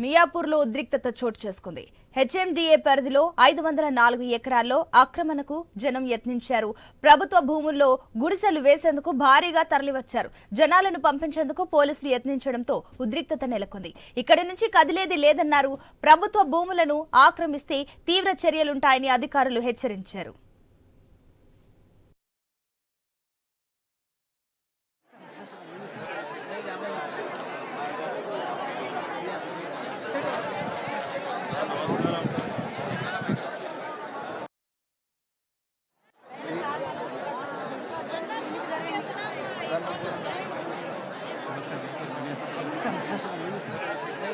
మియాపూర్లో ఉద్రిక్తత చోటు చేసుకుంది. హెచ్ఎండిఏ పరిధిలో ఐదు వందల నాలుగు ఎకరాల్లో ఆక్రమణకు జనం యత్నించారు. ప్రభుత్వ భూముల్లో గుడిసెలు వేసేందుకు భారీగా తరలివచ్చారు. జనాలను పంపించేందుకు పోలీసులు యత్నించడంతో ఉద్రిక్తత నెలకొంది. ఇక్కడి నుంచి కదిలేది లేదన్నారు. ప్రభుత్వ భూములను ఆక్రమిస్తే తీవ్ర చర్యలుంటాయని అధికారులు హెచ్చరించారు.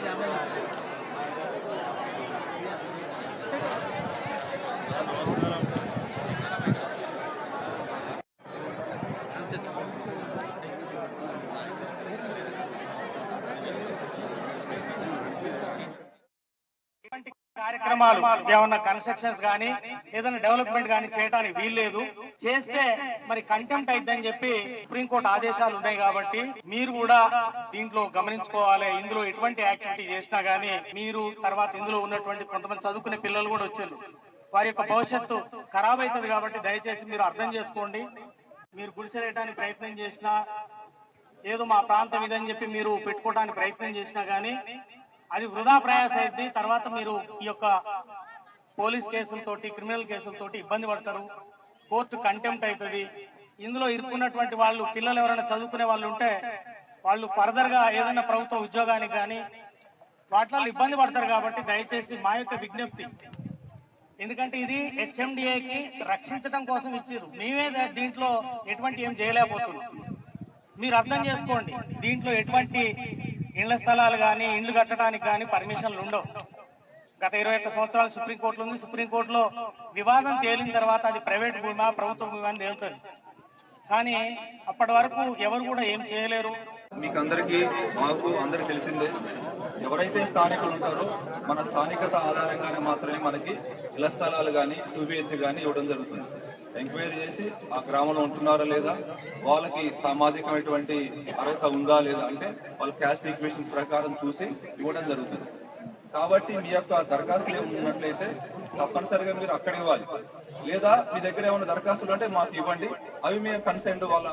ঝামেলা ఇటువంటి కార్యక్రమాలు ఏమన్నా కన్స్ట్రక్షన్స్ కానీ ఏదైనా డెవలప్మెంట్ కానీ చేయడానికి వీల్లేదు. చేస్తే మరి కంటెంప్ట్ అయిద్దని చెప్పి సుప్రీంకోర్టు ఆదేశాలు ఉన్నాయి కాబట్టి మీరు కూడా దీంట్లో గమనించుకోవాలి. ఇందులో ఎటువంటి యాక్టివిటీ చేసినా గానీ మీరు తర్వాత ఇందులో ఉన్నటువంటి కొంతమంది చదువుకునే పిల్లలు కూడా వచ్చారు. వారి యొక్క భవిష్యత్తు ఖరాబ్ అవుతుంది కాబట్టి దయచేసి మీరు అర్థం చేసుకోండి. మీరు గుడిసెరేయడానికి ప్రయత్నం చేసినా ఏదో మా ప్రాంతం ఇదని చెప్పి మీరు పెట్టుకోవడానికి ప్రయత్నం చేసినా గానీ అది వృధా ప్రయాస అయింది తర్వాత మీరు ఈ యొక్క పోలీస్ కేసులతోటి క్రిమినల్ కేసులతోటి ఇబ్బంది పడతారు. కోర్టు కంటెంప్ట్ అవుతుంది ఇందులో ఇరుక్కున్నటువంటి వాళ్ళు పిల్లలు ఎవరైనా చదువుకునే వాళ్ళు ఉంటే వాళ్ళు ఫర్దర్గా ఏదైనా ప్రభుత్వ ఉద్యోగానికి కానీ వాటిలో ఇబ్బంది పడతారు కాబట్టి దయచేసి మా యొక్క విజ్ఞప్తి. ఎందుకంటే ఇది హెచ్ఎండిఏకి రక్షించడం కోసం ఇచ్చారు మేమే దీంట్లో ఎటువంటి ఏం చేయలేకపోతున్నాం. మీరు అర్థం చేసుకోండి దీంట్లో ఎటువంటి ఇళ్ళ స్థలాలు కానీ ఇండ్లు కట్టడానికి కానీ పర్మిషన్లు ఉండవు. గత ఇరవై ఒక్క సంవత్సరాలు సుప్రీంకోర్టులో ఉంది. సుప్రీంకోర్టులో వివాదం తేలిన తర్వాత అది ప్రైవేట్ భూమా ప్రభుత్వ భూమా అని తేలుతుంది. కానీ అప్పటి వరకు ఎవరు కూడా ఏం చేయలేరు. మీకు అందరికీ మాకు అందరికీ తెలిసిందే. ఎవరైతే స్థానికులు ఉంటారో మన స్థానికత ఆధారంగానే మాత్రమే మనకి ఇళ్ళ స్థలాలు కానీ టూ కానీ ఇవ్వడం జరుగుతుంది. ఎంక్వైరీ చేసి ఆ గ్రామంలో ఉంటున్నారా లేదా వాళ్ళకి సామాజికమైనటువంటి అర్హత ఉందా లేదా అంటే వాళ్ళ క్యాస్ట్ ఈక్వేషన్స్ ప్రకారం చూసి ఇవ్వడం జరుగుతుంది. కాబట్టి మీ యొక్క దరఖాస్తులు ఏమైనా ఉన్నట్లయితే తప్పనిసరిగా మీరు అక్కడ ఇవ్వాలి. లేదా మీ దగ్గర ఏమైనా దరఖాస్తులు అంటే మాకు ఇవ్వండి. అవి మేము కన్సెంట్ వాళ్ళ